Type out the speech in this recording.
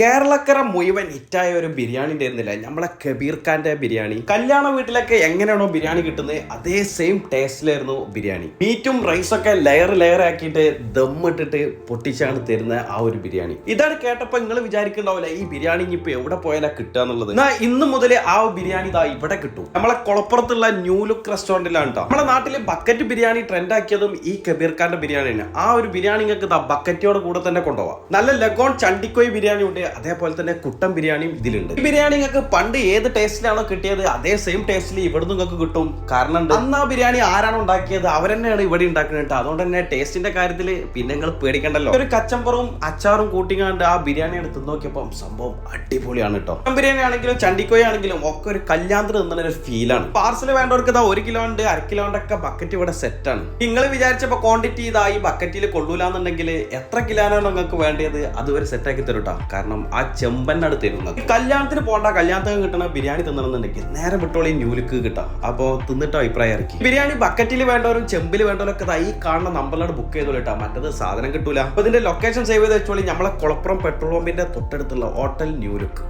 കേരളക്കര മുഴുവൻ ഹിറ്റായ ഒരു ബിരിയാണി ഉണ്ടായിരുന്നില്ല. നമ്മളെ കബീർ ഖാന്റെ ബിരിയാണി. കല്യാണ വീട്ടിലൊക്കെ എങ്ങനെയാണോ ബിരിയാണി കിട്ടുന്നത് അതേ സെയിം ടേസ്റ്റിലായിരുന്നു ബിരിയാണി. മീറ്റും റൈസൊക്കെ ലെയർ ലെയർ ആക്കിയിട്ട് ദമ്മിട്ടിട്ട് പൊട്ടിച്ചാണ് തരുന്ന ആ ഒരു ബിരിയാണി. ഇതാണ് കേട്ടപ്പോ നിങ്ങൾ വിചാരിക്കണ്ടാവില്ല ഈ ബിരിയാണി ഇപ്പൊ എവിടെ പോയാലാ കിട്ടുക എന്നുള്ളത്. എന്നാ ഇന്ന് മുതൽ ആ ബിരിയാണി ഇതാ ഇവിടെ കിട്ടും. നമ്മളെ കുളപ്പുറത്തുള്ള ന്യൂ ലുക്ക് റെസ്റ്റോറന്റിലാണ് കേട്ടോ നമ്മുടെ നാട്ടിലെ ബക്കറ്റ് ബിരിയാണി ട്രെൻഡ് ആക്കിയതും ഈ കബീർ ഖാന്റെ ബിരിയാണിയാണ്. ആ ഒരു ബിരിയാണി നിങ്ങൾക്ക് ബക്കറ്റോട് കൂടെ തന്നെ കൊണ്ടുപോവാം. നല്ല ലഗോൺ ചണ്ടിക്കോയി ബിരിയാണി ഉണ്ട് അതേപോലെ തന്നെ കുട്ടൻ ബിരിയാണിയും ഇതിലുണ്ട്. ഈ ബിരിയാണി നിങ്ങൾക്ക് പണ്ട് ഏത് ടേസ്റ്റിലാണോ കിട്ടിയത് അതേ സെയിം ടേസ്റ്റിൽ ഇവിടെ നിങ്ങൾക്ക് കിട്ടും. കാരണം. അന്ന് ആ ബിരിയാണി ആരാണ് ഉണ്ടാക്കിയത് അവരെന്നെയാണ് ഇവിടെ ഉണ്ടാക്കുന്നത് കേട്ടോ. അതുകൊണ്ട് തന്നെ ടേസ്റ്റിന്റെ കാര്യത്തിൽ പിന്നെ നിങ്ങൾ പേടിക്കണ്ടല്ലോ. ഒരു കച്ചമ്പറും അച്ചാറും കൂട്ടിങ്ങാണ്ട് ആ ബിരിയാണി എടുത്ത് നോക്കിയപ്പോൾ സംഭവം അടിപൊളിയാണ് കേട്ടോ. ബിരിയാണി ആണെങ്കിലും ചണ്ടിക്കോയ ആണെങ്കിലും ഒക്കെ ഒരു കല്യാണത്തിന് നിന്ന ഒരു ഫീലാണ് പാർസൽ വേണ്ടവർക്ക് ഇതാ ഒരു കിലോ ഉണ്ട് അര കിലോ ഒക്കെ ബക്കറ്റ് ഇവിടെ സെറ്റ് ആണ്. നിങ്ങൾ വിചാരിച്ചപ്പോ ക്വാണ്ടിറ്റി ഇതാ ഈ ബക്കറ്റിൽ കൊള്ളൂലെന്നുണ്ടെങ്കിൽ എത്ര കിലോനാണ് നിങ്ങൾക്ക് വേണ്ടത്? അതുവരെ സെറ്റാക്കി തരും ട്ടോ. കാരണം ആ ചെമ്പനാണ് തരുന്നത്. കല്യാണത്തിന് പോണ്ട കല്യാണത്തിന് കിട്ടണ ബിരിയാണി തിന്നണമെന്നുണ്ടെങ്കിൽ നേരെ വിട്ടോളി ന്യൂലിക്ക് കിട്ടാം. അപ്പോൾ തിന്നിട്ട് അഭിപ്രായം ഇറക്കി. ബിരിയാണി ബക്കറ്റിൽ വേണ്ടവരും ചെമ്പിൽ വേണ്ടവരൊക്കെ ഒക്കെ ഈ കാണുന്ന നമ്പറിലാണ് ബുക്ക് ചെയ്തോളൂ കേട്ടോ മറ്റത് സാധനം കിട്ടൂല. അപ്പൊ ഇതിന്റെ ലൊക്കേഷൻ സേവ് ചെയ്ത് വെച്ചോളി. നമ്മളെ കുളപ്പുറം പെട്രോൾ പമ്പിന്റെ തൊട്ടടുത്തുള്ള ഹോട്ടൽ ന്യൂലുക്ക്.